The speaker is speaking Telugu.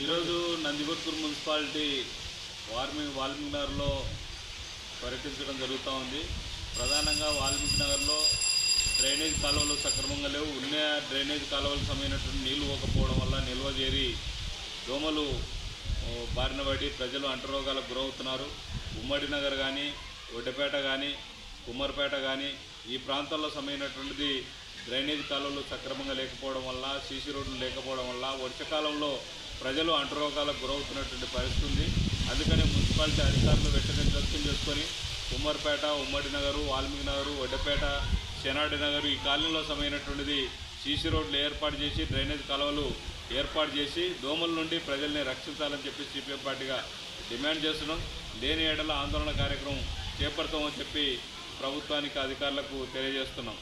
ఈరోజు నందిబర్పూర్ మున్సిపాలిటీ వార్మింగ్ వాల్మీకి నగర్లో పర్యటించడం జరుగుతూ ఉంది. ప్రధానంగా వాల్మీకి నగర్లో డ్రైనేజ్ కాలువలు సక్రమంగా లేవు. ఉన్న డ్రైనేజ్ కాలువలు సమైనటువంటి నీళ్ళు పోకపోవడం వల్ల నిల్వ చేరి దోమలు బారిన పడి ప్రజలు అంటరోగాలకు గురవుతున్నారు. ఉమ్మడి నగర్ కానీ ఒడ్డపేట కానీ కుమ్మరిపేట కానీ ఈ ప్రాంతాల్లో సమయమైనటువంటిది డ్రైనేజ్ కాలువలు సక్రమంగా లేకపోవడం వల్ల సీసీ రోడ్లు లేకపోవడం వల్ల వర్షకాలంలో ప్రజలు అంటరోగాలకు గురవుతున్నటువంటి పరిస్థితి ఉంది. అందుకనే మున్సిపాలిటీ అధికారులు వెంటనే దర్శనం చేసుకొని ఉమ్మర్పేట ఉమ్మడి నగరు వాల్మీకి నగరు ఒడ్డపేట శనాడి నగరు ఈ కాలనీలో సమయమైనటువంటిది సీసీ రోడ్లు ఏర్పాటు చేసి డ్రైనేజ్ కాలువలు ఏర్పాటు చేసి దోమల నుండి ప్రజల్ని రక్షించాలని చెప్పి సిపిఎం పార్టీగా డిమాండ్ చేస్తున్నాం. లేని ఏడల ఆందోళన కార్యక్రమం చేపడతామని చెప్పి ప్రభుత్వానికి అధికారులకు తెలియజేస్తున్నాం.